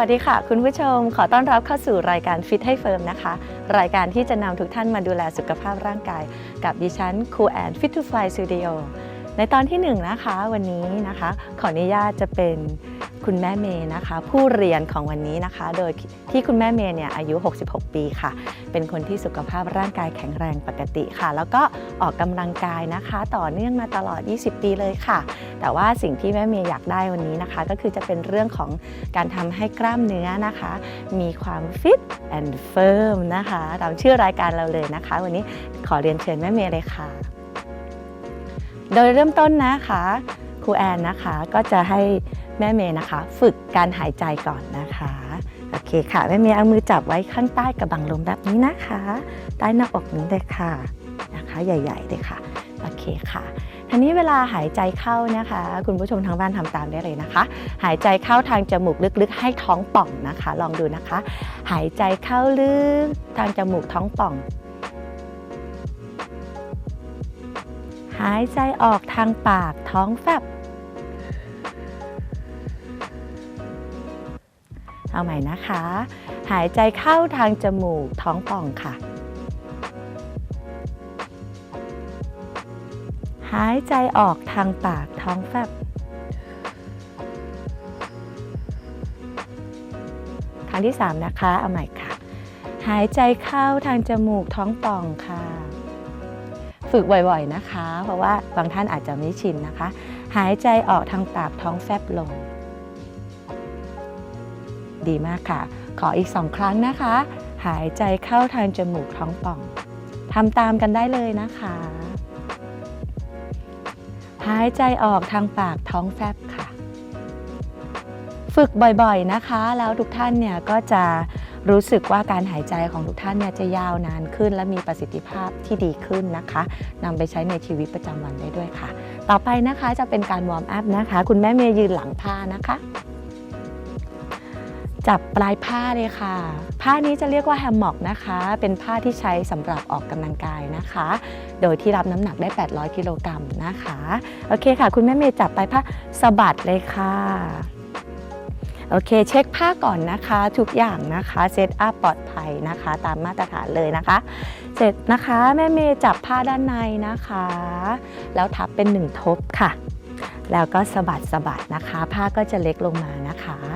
วัสดีค่ะ คุณผู้ชมขอต้อนรับเข้าสู่รายการฟิตให้เฟิร์มนะคะ รายการที่จะนำทุกท่านมาดูแลสุขภาพร่างกาย กับดิฉันครูแอนฟิตทูฟลายสตูดิโอในตอนที่1นงนะคะวันนี้นะคะ ขออนุญาตจะเป็น คุณแม่เมย์นะคะ ผู้เรียนของวันนี้นะคะ โดยที่คุณแม่เมย์เนี่ยอายุ 66 ปีค่ะ เป็นคนที่สุขภาพร่างกายแข็งแรงปกติค่ะ แล้วก็ออกกำลังกายนะคะ ต่อเนื่องมาตลอด 20 ปีเลยค่ะ แต่ว่าสิ่งที่แม่เมย์อยากได้วันนี้นะคะ ก็คือจะเป็นเรื่องของการทำให้กล้ามเนื้อนะคะ มีความฟิตแอนด์เฟิร์มนะคะตามชื่อรายการเราเลยนะคะ วันนี้ขอเรียนเชิญแม่เมย์เลยค่ะ โดยเริ่มต้นนะคะครูแอนนะคะก็จะให้ แม่เมย์นะคะ ฝึกการหายใจก่อนนะคะ โอเคค่ะ แม่เมย์เอามือจับไว้ข้างใต้กระบังลมแบบนี้นะคะ ใต้หน้าอกนี้เลยค่ะนะคะใหญ่ๆเลยค่ะ โอเคค่ะทีนี้เวลาหายใจเข้านะคะ คุณผู้ชมทางบ้านทำตามได้เลยนะคะ หายใจเข้าทางจมูกลึกๆ ให้ท้องป่องนะคะ ลองดูนะคะ หายใจเข้าลึกทางจมูกท้องป่อง หายใจออกทางปากท้องแฟบ เอาใหม่นะคะ หายใจเข้าทางจมูกท้องป่องค่ะ หายใจออกทางปากท้องแฟบครั้งที่ 3 นะคะ เอาใหม่ค่ะ หายใจเข้าทางจมูกท้องป่องค่ะ ฝึกบ่อยๆนะคะ เพราะว่าบางท่านอาจจะไม่ชินนะคะ หายใจออกทางปากท้องแฟบลง ดีมากค่ะ ขออีกสองครั้งนะคะ หายใจเข้าทางจมูกท้องป่องทำตามกันได้เลยนะคะ หายใจออกทางปากท้องแฟบค่ะ ฝึกบ่อยๆนะคะ แล้วทุกท่านเนี่ยก็จะรู้สึกว่าการหายใจของทุกท่านเนี่ยจะยาวนานขึ้น และมีประสิทธิภาพที่ดีขึ้นนะคะนำไปใช้ในชีวิตประจำวันได้ด้วยค่ะ ต่อไปนะคะจะเป็นการวอร์มอัพนะคะ คุณแม่เมย์ยืนหลังผ้านะคะ จับปลายผ้าเลยค่ะ ผ้านี้จะเรียกว่าแฮมม็อกนะคะ เป็นผ้าที่ใช้สำหรับออกกำลังกายนะคะ โดยที่รับน้ำหนักได้ 800 กิโลกรัมนะคะ โอเคค่ะ คุณแม่เมย์จับปลายผ้าสะบัดเลยค่ะโอเค เช็คผ้าก่อนนะคะ ทุกอย่างนะคะเซตอัพปลอดภัยนะคะ ตามมาตรฐานเลยนะคะ เสร็จนะคะแม่เมย์จับผ้าด้านในนะคะ แล้วทับเป็นหนึ่งทบค่ะ แล้วก็สะบัดสะบัดนะคะ ผ้าก็จะเล็กลงมานะคะค่ะ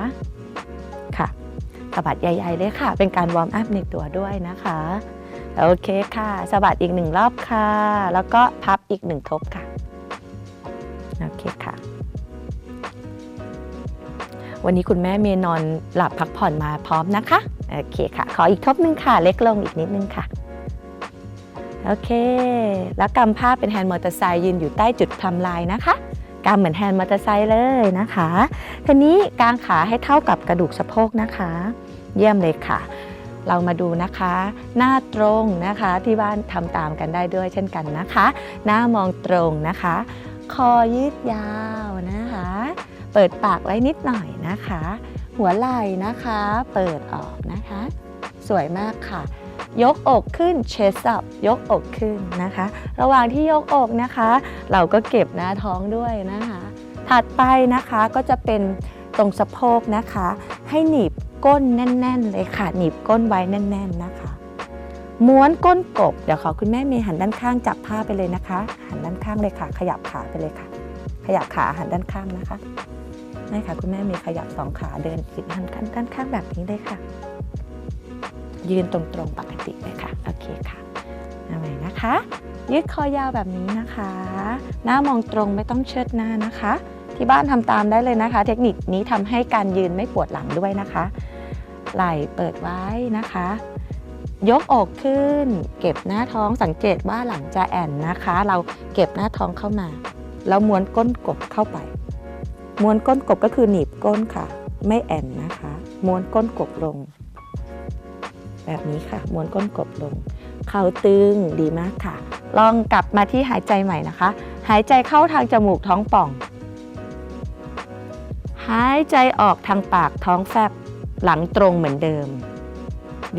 สะบัดใหญ่ๆเลยค่ะ เป็นการวอร์มอัพในตัวด้วยนะคะ โอเคค่ะสะบัดอีกหนึ่งรอบค่ะ แล้วก็พับอีกหนึ่งทบค่ะ โอเคค่ะ วันนี้คุณแม่เมย์นอนหลับพักผ่อนมาพร้อมนะคะ โอเคค่ะ ขออีกทบหนึ่งค่ะ เล็กลงอีกนิดนึงค่ะโอเค แล้วกำผ้าเป็นแฮนด์มอเตอร์ไซค์ยืนอยู่ใต้จุดพลัมไลน์นะคะ กำเหมือนแฮนด์มอเตอร์ไซค์เลยนะคะทีนี้กางขาให้เท่ากับกระดูกสะโพกนะคะ เยี่ยมเลยค่ะ เรามาดูนะคะ หน้าตรงนะคะที่บ้านทำตามกันได้ด้วยเช่นกันนะคะ หน้ามองตรงนะคะ คอยืดยาวนะคะ เปิดปากไว้นิดหน่อยนะคะ หัวไหล่นะคะ เปิดออกนะคะ สวยมากค่ะ ยกอกขึ้น chest up ยกอกขึ้นนะคะ ระหว่างที่ยกอกนะคะ เราก็เก็บหน้าท้องด้วยนะคะ ถัดไปนะคะก็จะเป็นตรงสะโพกนะคะ ให้หนีบก้นแน่น ๆ เลยค่ะ หนีบก้นไว้แน่น ๆนะคะ ม้วนก้นกบ เดี๋ยวขอคุณแม่เมย์หันด้านข้างจับผ้าไปเลยนะคะ หันด้านข้างเลยค่ะ ขยับขาไปเลยค่ะ ขยับขาหันด้านข้างนะคะนี่ค่ะคุณแม่เมย์ขยับสองขาเดินอีกหันด้านด้านข้างแบบนี้เลยค่ะ ยืนตรงๆปกติเลยค่ะโอเคค่ะเอาใหม่นะคะ ยืดคอยาวแบบนี้นะคะ หน้ามองตรงไม่ต้องเชิดหน้านะคะ ที่บ้านทำตามได้เลยนะคะ เทคนิคนี้ทำให้การยืนไม่ปวดหลังด้วยนะคะ ไหล่เปิดไว้นะคะ ยกอกขึ้น เก็บหน้าท้องสังเกตว่าหลังจะแอนนะคะ เราเก็บหน้าท้องเข้ามาแล้วม้วนก้นกบเข้าไป ม้วนก้นกบก็คือหนีบก้นค่ะ ไม่แอนนะคะ ม้วนก้นกบลง แบบนี้ค่ะ ม้วนก้นกบลง เข่าตึงดีมากค่ะ ลองกลับมาที่หายใจใหม่นะคะ หายใจเข้าทางจมูกท้องป่อง หายใจออกทางปากท้องแฟบหลังตรงเหมือนเดิม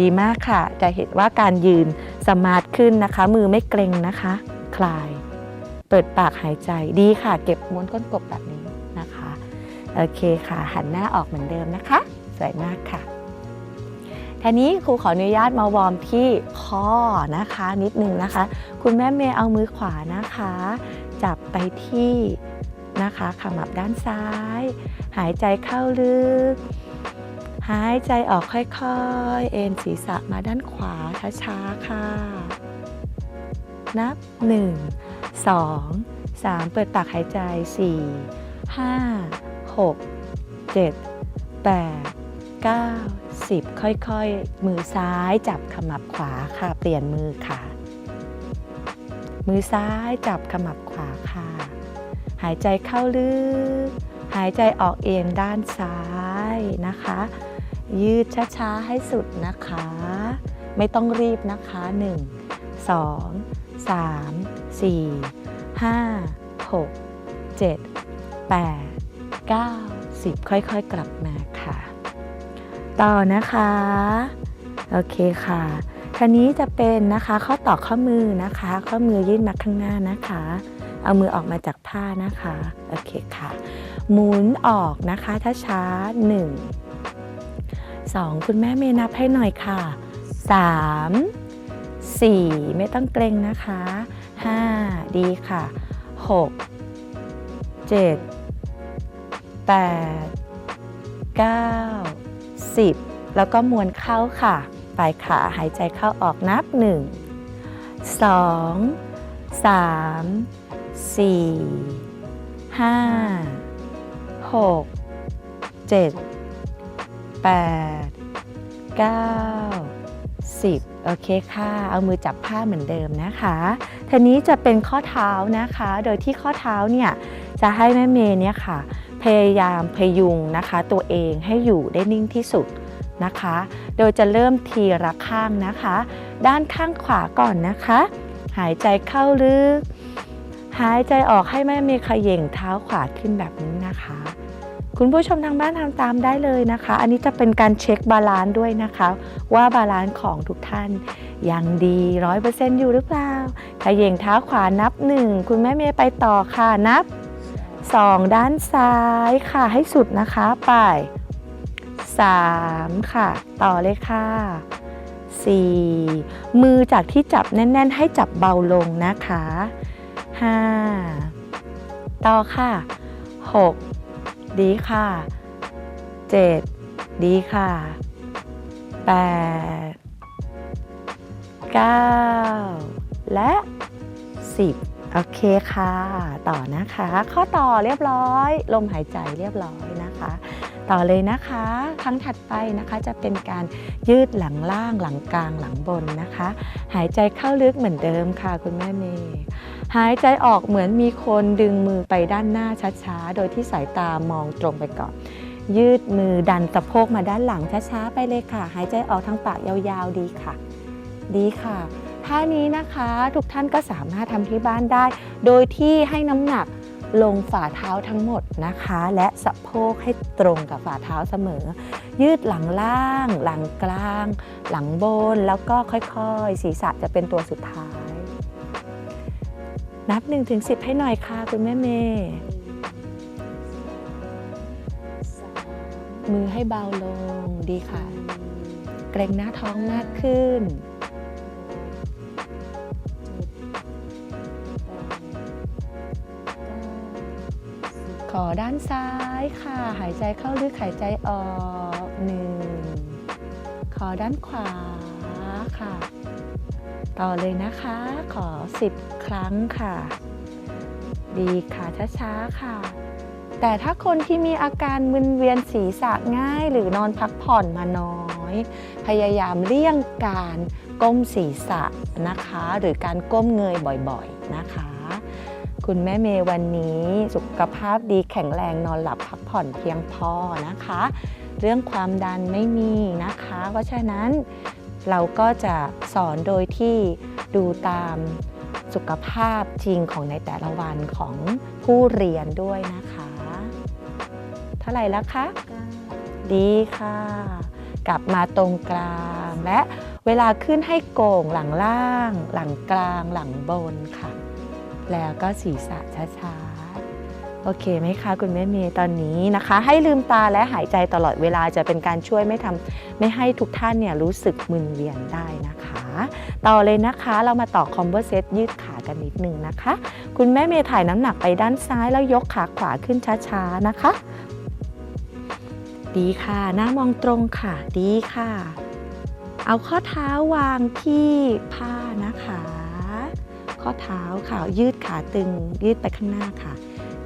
ดีมากค่ะ จะเห็นว่าการยืนสมาร์ทขึ้นนะคะ มือไม่เกร็งนะคะ คลาย เปิดปากหายใจดีค่ะ เก็บม้วนก้นกบแบบนี้นะคะ โอเคค่ะ หันหน้าออกเหมือนเดิมนะคะ สวยมากค่ะ ทีนี้ครูขออนุญาตมาวอร์มที่ข้อนะคะนิดนึงนะคะ คุณแม่เมย์เอามือขวานะคะ จับไปที่นะคะขมับด้านซ้าย หายใจเข้าลึก หายใจออกค่อยๆ เอ็นศีรษะมาด้านขวาช้าๆค่ะ นับ 1 2 3 เปิดปากหายใจ 4 5 6 7 8 9 10ค่อยๆ มือซ้ายจับขมับขวาค่ะ เปลี่ยนมือค่ะ มือซ้ายจับขมับขวาค่ะ หายใจเข้าลึก หายใจออกเอียงด้านซ้ายนะคะ ยืดช้าๆ ให้สุดนะคะ ไม่ต้องรีบนะคะ 1 2 3 4 5 6 7 8 9 10 ค่อยๆ กลับมาค่ะ ต่อนะคะ โอเคค่ะทีนี้จะเป็นนะคะข้อต่อข้อมือนะคะ ข้อมือยื่นมาข้างหน้านะคะ เอามือออกมาจากผ้านะคะ โอเคค่ะ หมุนออกนะคะถ้าช้าหนึ่งสองคุณแม่เมย์นับให้หน่อยค่ะสามสี่ไม่ต้องเกรงนะคะห้าดีค่ะหกเจ็ดแปดเก้า สิบแล้วก็มวนเข้าค่ะ ปลายขาหายใจเข้าออกนับหนึ่งสองสามสี่ห้าหกเจ็ดแปดเก้าสิบโอเคค่ะ เอามือจับผ้าเหมือนเดิมนะคะทีนี้จะเป็นข้อเท้านะคะ โดยที่ข้อเท้าเนี่ยจะให้แม่เมย์เนี่ยค่ะ พยายามพยุงนะคะ ตัวเองให้อยู่ได้นิ่งที่สุดนะคะ โดยจะเริ่มทีละข้างนะคะ ด้านข้างขวาก่อนนะคะ หายใจเข้าลึก หายใจออกให้แม่เมย์ขย่งเท้าขวาขึ้นแบบนี้นะคะ คุณผู้ชมทางบ้านทำตามได้เลยนะคะ อันนี้จะเป็นการเช็คบาลานซ์ด้วยนะคะ ว่าบาลานซ์ของทุกท่านยังดีร้อยเปอร์เซ็นต์อยู่หรือเปล่าขย่งเท้าขวานับหนึ่งคุณแม่เมย์ไปต่อค่ะนับ สองด้านซ้ายค่ะให้สุดนะคะ ไปสามค่ะ ต่อเลยค่ะสี่มือจากที่จับแน่น ๆ ให้จับเบาลงนะคะ 5 ต่อค่ะ 6 ดีค่ะ 7 ดีค่ะ 8 9 และ 10 โอเคค่ะ ต่อนะคะ ข้อต่อเรียบร้อย ลมหายใจเรียบร้อยนะคะ ต่อเลยนะคะ ครั้งถัดไปนะคะจะเป็นการยืดหลังล่างหลังกลางหลังบนนะคะ หายใจเข้าลึกเหมือนเดิมค่ะคุณแม่เมย์หายใจออกเหมือนมีคนดึงมือไปด้านหน้าช้าๆ โดยที่สายตามองตรงไปก่อน ยืดมือดันสะโพกมาด้านหลังช้าๆ ไปเลยค่ะ หายใจออกทางปากยาวๆดีค่ะ ดีค่ะ ท่านี้นะคะ ทุกท่านก็สามารถทำที่บ้านได้ โดยที่ให้น้ำหนักลงฝ่าเท้าทั้งหมดนะคะ และสะโพกให้ตรงกับฝ่าเท้าเสมอ ยืดหลังล่าง หลังกลาง หลังบน แล้วก็ค่อยๆ ศีรษะจะเป็นตัวสุดท้าย นับ1ถึงให้หน่อยค่ะ คุณแม่เมย์มือให้เบาลงดีค่ะ เกรงหน้าท้องมากขึ้น ขอด้านซ้ายค่ะ หายใจเข้าลึกหายใจออกหนึ่งขอด้านขวาค่ะ ต่อเลยนะคะ ขอ 10 ครั้งค่ะ ดีค่ะช้าๆค่ะ แต่ถ้าคนที่มีอาการมึนเวียนศีรษะง่าย หรือนอนพักผ่อนมาน้อย พยายามเลี่ยงการก้มศีรษะนะคะ หรือการก้มเงยบ่อยๆนะคะ คุณแม่เมย์วันนี้ สุขภาพดีแข็งแรงนอนหลับพักผ่อนเพียงพอนะคะ เรื่องความดันไม่มีนะคะ เพราะฉะนั้นเราก็จะสอนโดยที่ดูตามสุขภาพจริงของในแต่ละวันของผู้เรียนด้วยนะคะ เท่าไหร่แล้วคะ ดีค่ะ กลับมาตรงกลางและเวลาขึ้นให้โก่งหลังล่าง หลังกลางหลังบนค่ะ แล้วก็ศีรษะช้าๆ โอเคไหมคะคุณแม่เมย์ตอนนี้นะคะ ให้ลืมตาและหายใจตลอดเวลาจะเป็นการช่วยไม่ทำไม่ให้ทุกท่านเนี่ยรู้สึกมึนเวียนได้นะคะ ต่อเลยนะคะเรามาต่อคอมโบเซตยืดขากันนิดนึงนะคะ คุณแม่เมย์ถ่ายน้ำหนักไปด้านซ้ายแล้วยกขาขวาขึ้นช้าๆนะคะ ดีค่ะหน้ามองตรงค่ะดีค่ะ เอาข้อเท้าวางที่ผ้านะคะ ข้อเท้าค่ะ ยืดขาตึง ยืดไปข้างหน้าค่ะ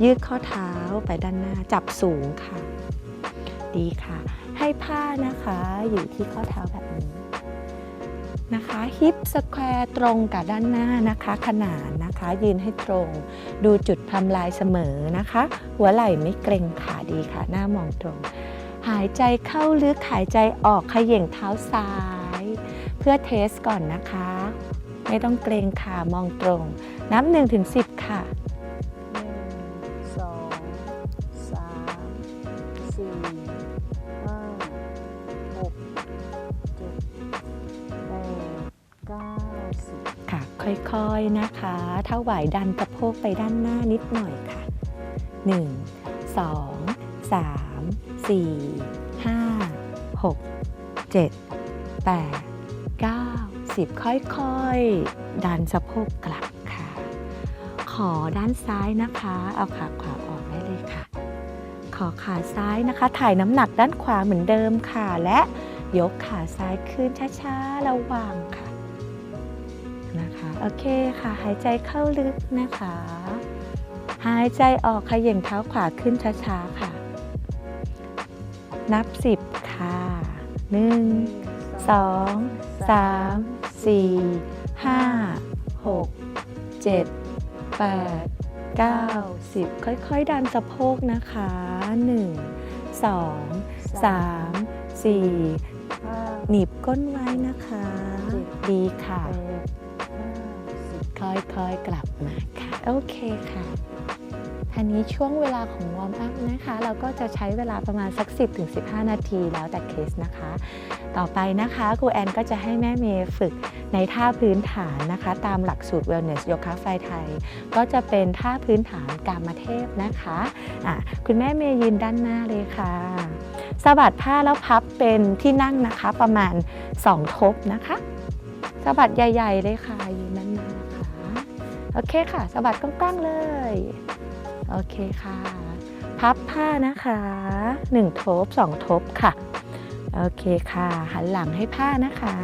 ยืดข้อเท้าไปด้านหน้า จับสูงค่ะ ดีค่ะ ให้ผ้านะคะอยู่ที่ข้อเท้าแบบนี้นะคะฮิปสแควร์ตรงกับด้านหน้านะคะ ขนานนะคะ ยืนให้ตรง ดูจุดทำลายเสมอนะคะ หัวไหล่ไม่เกร็งขาดีค่ะ หน้ามองตรง หายใจเข้าลึกหายใจออกขย่งเท้าซ้าย เพื่อเทสก่อนนะคะ ไม่ต้องเกรงค่ะ มองตรง นับ1ถึง10 ค่ะหนึ่งสองสามสี่ห้าหกเจ็ดแปดเก้าสิบค่ะ ค่อยๆนะคะ ถ้าไหวดันกระโพกไปด้านหน้านิดหน่อยค่ะ 1 2 3 4 5 6 7 8 9 10ค่อยๆ ดันสะโพกกลับค่ะ ขอด้านซ้ายนะคะ เอาขาขวาออกได้เลยค่ะ ขอขาซ้ายนะคะ ถ่ายน้ำหนักด้านขวาเหมือนเดิมค่ะ และยกขาซ้ายขึ้นช้าๆ ระวังค่ะนะคะ โอเคค่ะ หายใจเข้าลึกนะคะ หายใจออกขย่งเท้าขวาขึ้นช้าๆ ค่ะ นับ 10 ค่ะ 1 2 3 4 5 6 7 8 9 10 ค่อยๆ ดันสะโพกนะคะ 1 2 3 4ห้าหนีบก้นไว้นะคะ ดีค่ะ ค่อยๆ กลับมาค่ะ โอเคค่ะทีนี้ช่วงเวลาของวอร์มอัพนะคะ เราก็จะใช้เวลาประมาณสัก 10-15 นาทีแล้วแต่เคสนะคะ ต่อไปนะคะครูแอนก็จะให้แม่เมย์ฝึกในท่าพื้นฐานนะคะ ตามหลักสูตร Wellness Yoga Fly ไทย ก็จะเป็นท่าพื้นฐานกามเทพนะคะะคุณแม่เมย์ยืนด้านหน้าเลยค่ะสะบัดผ้าแล้วพับเป็นที่นั่งนะคะประมาณ 2 ทบนะคะสะบัดใหญ่ ๆ เลยค่ะยืนด้านหน้านะคะโอเคค่ะสะบัดกว้างๆเลยโอเคค่ะ พับผ้านะคะ 1 ทบ 2 ทบค่ะ โอเคค่ะ หันหลังให้ผ้านะคะ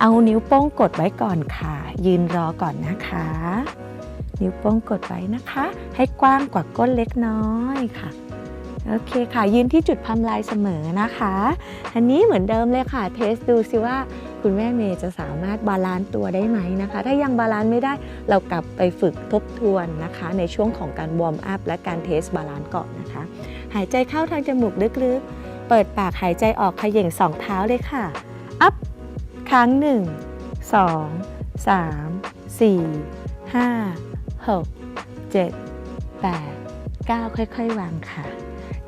เอานิ้วโป้งกดไว้ก่อนค่ะ ยืนรอก่อนนะคะ นิ้วโป้งกดไว้นะคะ ให้กว้างกว่าก้นเล็กน้อยค่ะโอเคค่ะ ยืนที่จุดพำลายเสมอนะคะอันนี้เหมือนเดิมเลยค่ะ เทสดูสิว่าคุณแม่เมย์จะสามารถบาลานซ์ตัวได้ไหมนะคะ ถ้ายังบาลานซ์ไม่ได้เรากลับไปฝึกทบทวนนะคะ ในช่วงของการวอร์มอัพและการเทสบาลานซ์ก่อนนะคะ หายใจเข้าทางจมูกลึกๆ เปิดปากหายใจออกขย่งสองเท้าเลยค่ะ อัพ ครั้งหนึ่งสองสามสี่ห้าหกเจ็ดแปดเก้าค่อย ๆ วางค่ะ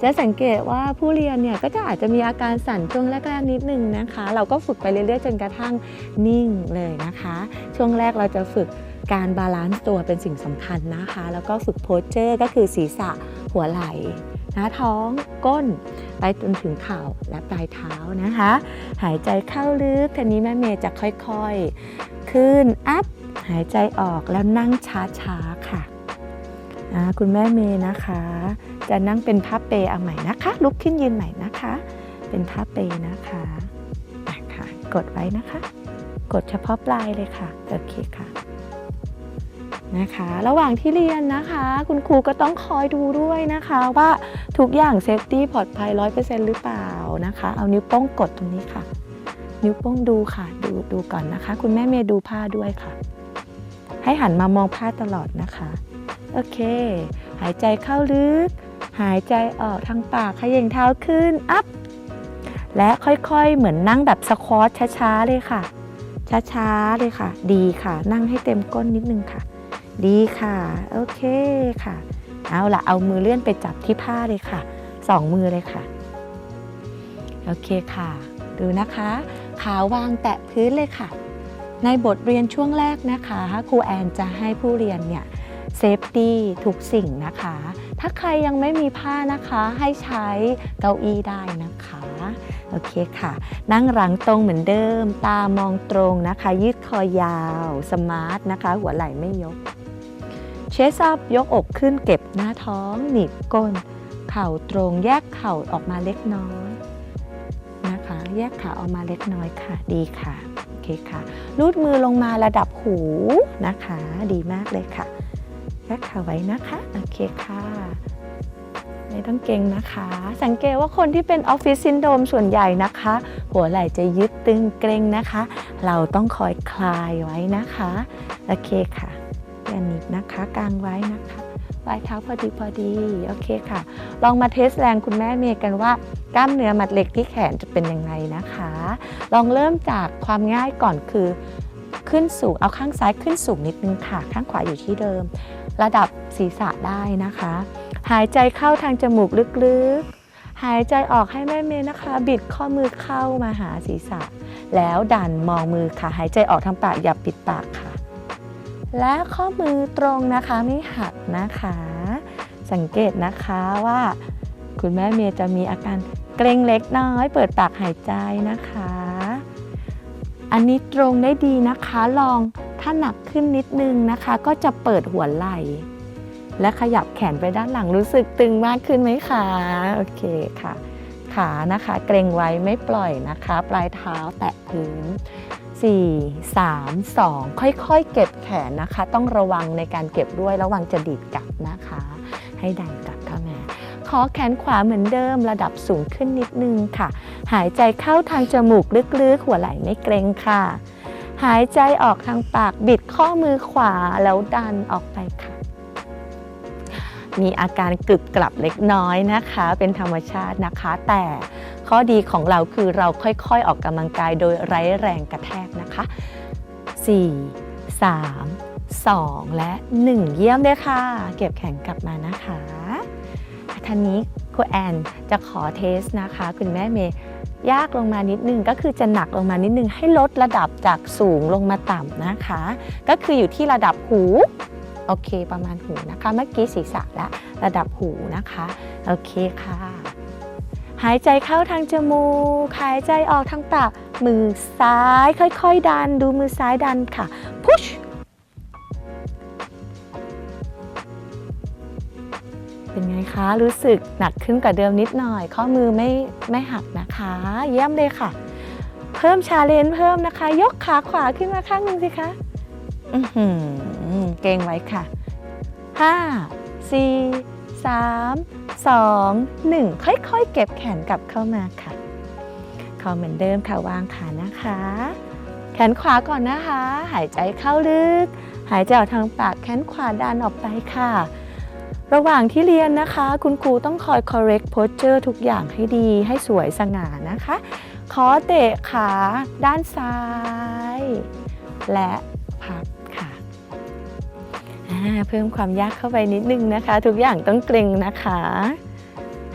จะสังเกตว่าผู้เรียนเนี่ยก็จะอาจจะมีอาการสั่นช่วงแรก ๆ นิดนึงนะคะ เราก็ฝึกไปเรื่อย ๆ จนกระทั่งนิ่งเลยนะคะ ช่วงแรกเราจะฝึกการบาลานซ์ตัวเป็นสิ่งสำคัญนะคะ แล้วก็ฝึกโพสเจอร์ก็คือศีรษะหัวไหล่ น้าท้องก้น ไปจนถึงเข่าและปลายเท้านะคะ หายใจเข้าลึกทีนี้แม่เมย์จะค่อยๆ ขึ้นอัพหายใจออกแล้วนั่งช้าๆค่ะคุณแม่เมย์นะคะ จะนั่งเป็นผ้าเปเอาใหม่นะคะ ลุกขึ้นยืนใหม่นะคะ เป็นผ้าเปนะคะอะค่ะกดไว้นะคะ กดเฉพาะปลายเลยค่ะ โอเคค่ะ นะคะ ระหว่างที่เรียนนะคะ คุณครูก็ต้องคอยดูด้วยนะคะ ว่าทุกอย่างเซฟตี้ปลอดภัย100%หรือเปล่านะคะ เอานิ้วโป้งกดตรงนี้ค่ะ นิ้วโป้งดูค่ะ ดูดูก่อนนะคะ คุณแม่เมย์ดูผ้าด้วยค่ะ ให้หันมามองผ้าตลอดนะคะ โอเค หายใจเข้าลึก หายใจออกทางปากขย่งเท้าขึ้นอัพและค่อยๆ เหมือนนั่งแบบสควอตช้าๆเลยค่ะ ช้าๆเลยค่ะ ดีค่ะ นั่งให้เต็มก้นนิดนึงค่ะ ดีค่ะ โอเคค่ะ เอาละเอามือเลื่อนไปจับที่ผ้าเลยค่ะ สองมือเลยค่ะ โอเคค่ะ ดูนะคะ ขาวางแตะพื้นเลยค่ะ ในบทเรียนช่วงแรกนะคะครูแอนจะให้ผู้เรียนเนี่ยเซฟตี้ทุกสิ่งนะคะ ถ้าใครยังไม่มีผ้านะคะให้ใช้เก้าอี้ได้นะคะ โอเคค่ะ นั่งหลังตรงเหมือนเดิม ตามองตรงนะคะ ยืดคอยาว สมาร์ทนะคะ หัวไหล่ไม่ยก เชสอัพยกอกขึ้นเก็บหน้าท้อง หนีบก้น เข่าตรงแยกเข่าออกมาเล็กน้อยนะคะ แยกขาออกมาเล็กน้อยค่ะ ดีค่ะ โอเคค่ะ รูดมือลงมาระดับหูนะคะ ดีมากเลยค่ะ แยกขาไว้นะคะ โอเคค่ะไม่ต้องเก่งนะคะ สังเกตว่าคนที่เป็นออฟฟิศซินโดรมส่วนใหญ่นะคะ หัวไหล่จะยึดตึงเกร็งนะคะ เราต้องคอยคลายไว้นะคะ โอเคค่ะ อย่าหนีบนะคะกางไว้นะคะปลายเท้าพอดีพอดีโอเคค่ะ ลองมาเทสแรงคุณแม่เมย์กันว่ากล้ามเนื้อมัดเล็กที่แขนจะเป็นยังไงนะคะ ลองเริ่มจากความง่ายก่อนคือขึ้นสูงเอาข้างซ้ายขึ้นสูงนิดนึงค่ะ ข้างขวาอยู่ที่เดิม ระดับศีรษะได้นะคะ หายใจเข้าทางจมูกลึกๆ หายใจออกให้แม่เมย์นะคะ บิดข้อมือเข้ามาหาศีรษะ แล้วดันมองมือค่ะ หายใจออกทางปากอย่าปิดปากค่ะ และข้อมือตรงนะคะไม่หักนะคะ สังเกตนะคะว่า คุณแม่เมย์จะมีอาการเกรงเล็กน้อย เปิดปากหายใจนะคะ อันนี้ตรงได้ดีนะคะ ลองถ้าหนักขึ้นนิดนึงนะคะ ก็จะเปิดหัวไหล่และขยับแขนไปด้านหลังรู้สึกตึงมากขึ้นไหมคะโอเคค่ะ ขานะคะ เกรงไว้ไม่ปล่อยนะคะ ปลายเท้าแตะพื้น 4 3 2 ค่อยๆ เก็บแขนนะคะ ต้องระวังในการเก็บด้วยระวังจะดีดกลับนะคะ ให้ดันกลับเข้ามาขอแขนขวาเหมือนเดิมระดับสูงขึ้นนิดนึงค่ะ หายใจเข้าทางจมูกลึกๆ หัวไหล่ไม่เกรงค่ะ หายใจออกทางปากบิดข้อมือขวาแล้วดันออกไปค่ะ มีอาการกึกกลับเล็กน้อยนะคะ เป็นธรรมชาตินะคะแต่ ข้อดีของเราคือเราค่อยๆออกกำลังกายโดยไร้แรงกระแทกนะคะ 4 3 2 และ 1 เยี่ยมเลยค่ะ เก็บแขนกลับมานะคะท่านนี้ครูแอนจะขอเทสนะคะ คุณแม่เมย์ยากลงมานิดนึงก็คือจะหนักลงมานิดนึงให้ลดระดับจากสูงลงมาต่ำนะคะ ก็คืออยู่ที่ระดับหูโอเค ประมาณหูนะคะ เมื่อกี้ศีรษะและระดับหูนะคะ โอเคค่ะ หายใจเข้าทางจมูก หายใจออกทางปาก มือซ้ายค่อยๆ ดัน ดูมือซ้ายดันค่ะ พุช เป็นไงคะ รู้สึกหนักขึ้นกว่าเดิมนิดหน่อย ข้อมือไม่ไม่หักนะคะ เยี่ยมเลยค่ะ เพิ่มชาเลนจ์เพิ่มนะคะ ยกขาขวาขึ้นมาข้างหนึ่งสิคะเก่งไว้ค่ะ 5 4 3 2 1 ค่อยๆ เก็บแขนกลับเข้ามาค่ะขอเหมือนเดิมค่ะวางขานะคะ แขนขวาก่อนนะคะ หายใจเข้าลึก หายใจออกทางปากแขนขวาดันออกไปค่ะ ระหว่างที่เรียนนะคะ คุณครูต้องคอย correct posture ทุกอย่างให้ดีให้สวยสง่านะคะ ขอเตะขาด้านซ้าย และ เพิ่มความยากเข้าไปนิดนึงนะคะ ทุกอย่างต้องเกรงนะคะ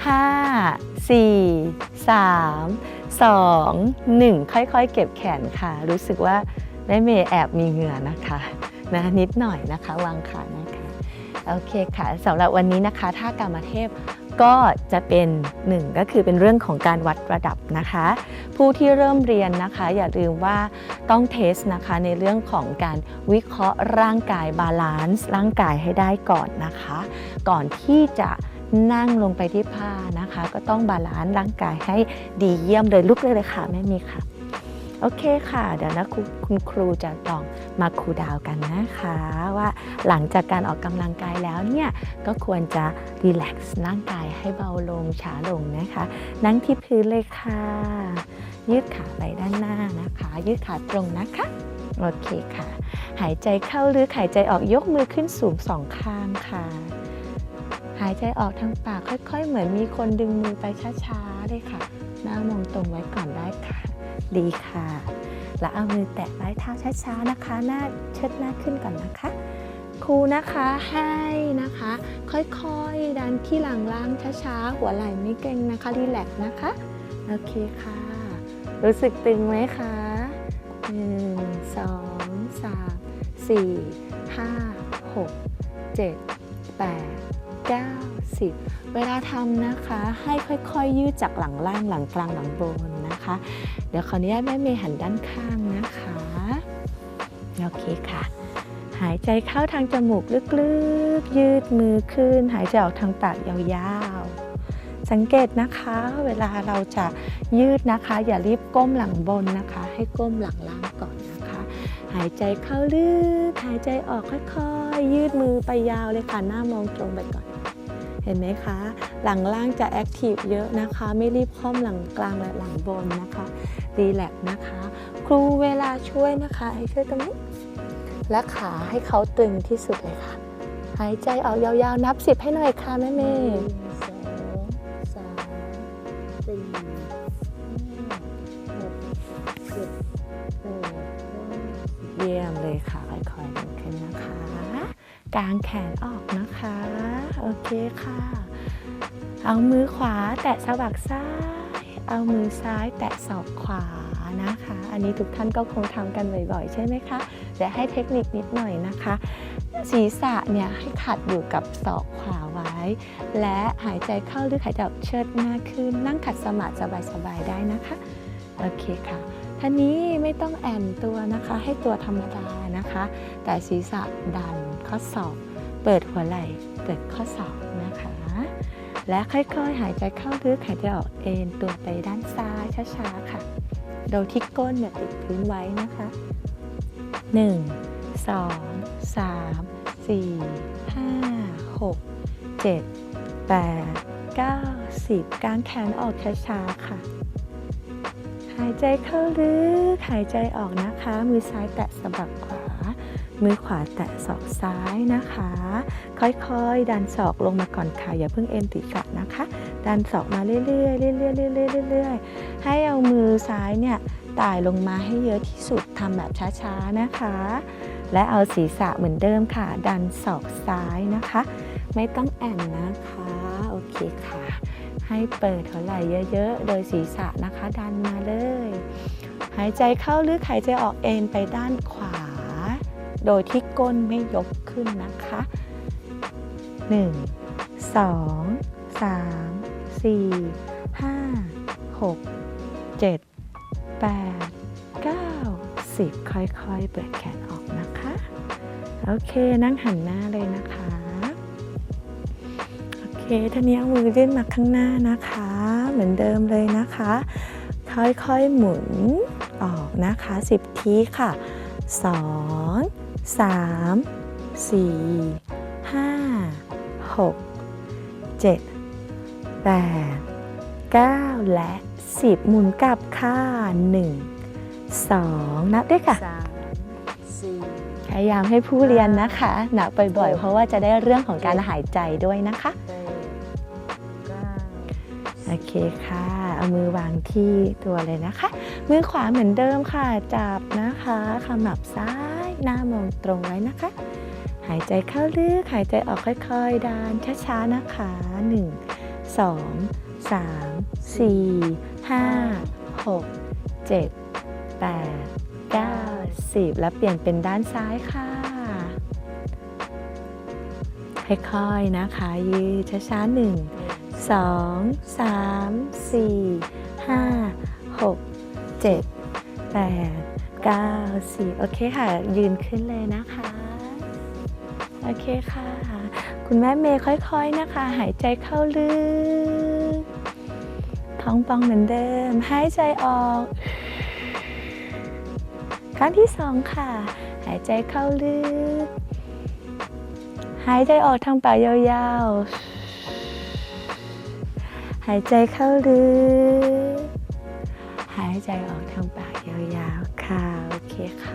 5 4 3 2 1 ค่อยๆ เก็บแขนค่ะ รู้สึกว่าแม่เมย์แอบมีเหงื่อนะคะนะนิดหน่อยนะคะ วางขานะคะ โอเคค่ะสำหรับวันนี้นะคะท่ากรรมเทพ ก็จะเป็นหนึ่งก็คือเป็นเรื่องของการวัดระดับนะคะ ผู้ที่เริ่มเรียนนะคะ อย่าลืมว่าต้องเทสนะคะในเรื่องของการวิเคราะห์ร่างกายบาลานซ์ร่างกายให้ได้ก่อนนะคะ ก่อนที่จะนั่งลงไปที่ผ้านะคะ ก็ต้องบาลานซ์ร่างกายให้ดีเยี่ยมเลยลุกเลยเลยค่ะแม่มีค่ะ โอเคค่ะ เดี๋ยวนะคุณคุณครูจะลองมาครูดาวกันนะคะ ว่าหลังจากการออกกำลังกายแล้วเนี่ย ก็ควรจะรีแลกซ์ร่างกายให้เบาลงช้าลงนะคะ นั่งที่พื้นเลยค่ะ ยืดขาไปด้านหน้านะคะ ยืดขาตรงนะคะ โอเคค่ะ หายใจเข้าลึกหายใจออกยกมือขึ้นสูงสองข้างค่ะ หายใจออกทางปากค่อย ๆ เหมือนมีคนดึงมือไปช้าๆเลยค่ะ หน้ามองตรงไว้ก่อนได้ค่ะ ดีค่ะ แล้วเอามือแตะไว้เท้าช้าๆนะคะ หน้าเชิดหน้าขึ้นก่อนนะคะ ครูนะคะให้นะคะ ค่อยๆ ดันที่หลังล่างช้าๆ หัวไหล่ไม่เกร็งนะคะรีแลกซ์นะคะ โอเคค่ะ รู้สึกตึงไหมคะหนึ่งสองสามสี่ห้าหกเจ็ดแปดเก้าสิบเวลาทำนะคะให้ค่อยๆ ยืดจากหลังล่างหลังกลางหลังบน นะคะ เดี๋ยวขออนุญาตแม่เมย์หันด้านข้างนะคะ โอเคค่ะ หายใจเข้าทางจมูกลึกๆ ยืดมือขึ้น หายใจออกทางปากยาวๆ สังเกตนะคะ เวลาเราจะยืดนะคะ อย่ารีบก้มหลังบนนะคะ ให้ก้มหลังล่างก่อนนะคะ หายใจเข้าลึก หายใจออกค่อยๆ ยืดมือไปยาวเลยค่ะ หน้ามองตรงไปก่อน เห็นไหมคะ หลังล่างจะแอคทีฟเยอะนะคะ ไม่รีบค่อมหลังกลางและหลังบนนะคะรีแลกนะคะ ครูเวลาช่วยนะคะ ให้ช่วยตรงนี้ และขาให้เขาตึงที่สุดเลยค่ะ หายใจออกยาวๆนับสิบให้หน่อยค่ะแม่เมย์สองสามสี่ห้าหกเจ็ดแปดเยี่ยมเลยค่ะค่อยๆดึงขึ้นนะคะ กางแขนออกนะคะ โอเคค่ะ เอามือขวาแตะสะบักซ้าย เอามือซ้ายแตะศอกขวานะคะ อันนี้ทุกท่านก็คงทำกันบ่อยๆ ใช่ไหมคะเดี๋ยวให้เทคนิคนิดหน่อยนะคะ ศีรษะเนี่ยให้ขัดอยู่กับศอกขวาไว้ และหายใจเข้าหรือหายใจออกเชิดหน้าขึ้น นั่งขัดสมาธิสบายๆได้นะคะ โอเคค่ะท่านี้ไม่ต้องแอนตัวนะคะ ให้ตัวธรรมดานะคะ แต่ศีรษะดันข้อศอก เปิดหัวไหล่ เปิดข้อศอกนะคะ และค่อยๆ หายใจเข้าลึกหายใจออกเอ็นตัวไปด้านซ้ายช้าๆค่ะ โดยที่ก้นเนี่ยติดพื้นไว้นะคะ 1 2 3 4 5 6 7 8 9 10 กางแขนออกช้าๆค่ะหายใจเข้าลึก หายใจออกนะคะ มือซ้ายแตะสะบัก มือขวาแตะศอกซ้ายนะคะ ค่อยๆ ดันศอกลงมาก่อนค่ะ อย่าเพิ่งเอ็นติดกะนะคะ ดันศอกมาเรื่อยๆเรื่อยๆเรื่อยๆเรื่อยๆให้เอามือซ้ายเนี่ยไต่ลงมาให้เยอะที่สุดทำแบบช้าๆนะคะ และเอาศีรษะเหมือนเดิมค่ะ ดันศอกซ้ายนะคะ ไม่ต้องแอนนะคะ โอเคค่ะ ให้เปิดหัวไหล่เยอะๆ โดยศีรษะนะคะ ดันมาเลย หายใจเข้าลึกหายใจออกเอ็นไปด้านขวา โดยที่ก้นไม่ยกขึ้นนะคะ 1 2 3 4 5 6 7 8 9 10 ค่อยๆ เปิดแขนออกนะคะ โอเคนั่งหันหน้าเลยนะคะ โอเคท่านี้เอามือยื่นมาข้างหน้านะคะ เหมือนเดิมเลยนะคะ ค่อยๆ หมุนออกนะคะ 10 ทีค่ะ 2 3 4 5 6 7 8 9และ10หมุนกลับค่ะ1 2นับด้วยค่ะสามสี่พยายามให้ผู้เรียนนะคะนับบ่อยๆ เพราะว่าจะได้เรื่องของการหายใจด้วยนะคะแปดเก้าโอเคค่ะ เอามือวางที่ตัวเลยนะคะ มือขวาเหมือนเดิมค่ะ จับนะคะขมับซ้าย หน้ามองตรงไว้นะคะ หายใจเข้าลึกหายใจออกค่อยๆดันช้าๆนะคะ 1 2 3 4 5 6 7 8 9 10 แล้วเปลี่ยนเป็นด้านซ้ายค่ะ ค่อยๆนะคะ ยืดช้าๆหนึ่งสองสามสี่ห้าหกเจ็ดแปด ก้าสิบโอเคค่ะ ยืนขึ้นเลยนะคะ โอเคค่ะ คุณแม่เมย์ค่อยๆนะคะ หายใจเข้าลึก ท้องป่องเหมือนเดิม หายใจออก ครั้งที่สองค่ะ หายใจเข้าลึก หายใจออกทางปากยาวๆ หายใจเข้าลึก หายใจออกทางปากยาวๆค่ะ คค่ะ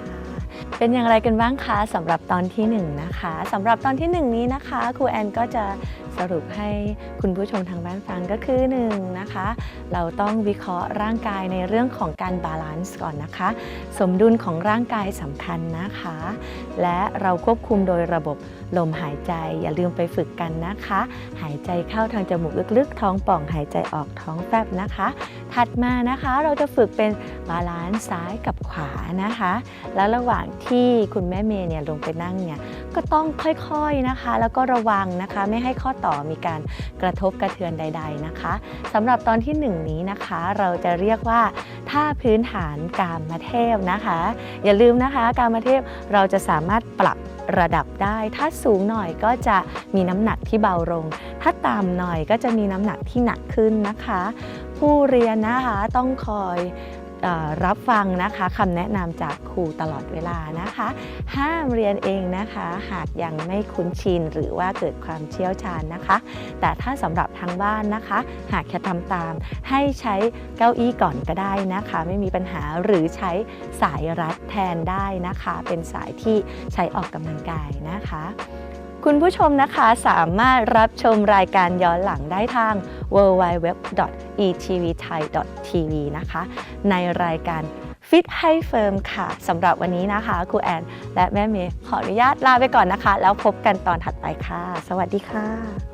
เป็นอย่างไรกันบ้างคะสำหรับตอนที่หนึ่งนะคะสำหรับตอนที่หนึ่งนี้นะคะครูแอนก็จะ สรุปให้คุณผู้ชมทางบ้านฟังก็คือหนึ่งนะคะ เราต้องวิเคราะห์ร่างกายในเรื่องของการบาลานซ์ก่อนนะคะ สมดุลของร่างกายสำคัญนะคะ และเราควบคุมโดยระบบลมหายใจ อย่าลืมไปฝึกกันนะคะ หายใจเข้าทางจมูกลึกๆ ท้องป่องหายใจออกท้องแฟบนะคะ ถัดมานะคะเราจะฝึกเป็นบาลานซ์ซ้ายกับขวานะคะ แล้วระหว่างที่คุณแม่เมย์เนี่ยลงไปนั่งเนี่ย ก็ต้องค่อยๆนะคะ แล้วก็ระวังนะคะ ไม่ให้ข้อต่อมีการกระทบกระเทือนใด ๆนะคะสำหรับตอนที่หนึ่งนี้นะคะ เราจะเรียกว่าท่าพื้นฐานกามเทพนะคะ อย่าลืมนะคะกามเทพเราจะสามารถปรับระดับได้ ถ้าสูงหน่อยก็จะมีน้ำหนักที่เบาลง ถ้าต่ำหน่อยก็จะมีน้ำหนักที่หนักขึ้นนะคะ ผู้เรียนนะคะต้องคอย รับฟังนะคะคำแนะนำจากครูตลอดเวลานะคะ ห้ามเรียนเองนะคะ หากยังไม่คุ้นชินหรือว่าเกิดความเชี่ยวชาญนะคะ แต่ถ้าสำหรับทางบ้านนะคะ หากจะทำตาม ให้ใช้เก้าอี้ก่อนก็ได้นะคะ ไม่มีปัญหาหรือใช้สายรัดแทนได้นะคะ เป็นสายที่ใช้ออกกำลังกายนะคะ คุณผู้ชมนะคะสามารถรับชมรายการย้อนหลังได้ทาง www.etvthai.tv นะคะ ในรายการฟิตให้เฟิร์มค่ะสำหรับวันนี้นะคะครูแอน และแม่เมย์ขออนุญาตลาไปก่อนนะคะ แล้วพบกันตอนถัดไปค่ะ สวัสดีค่ะ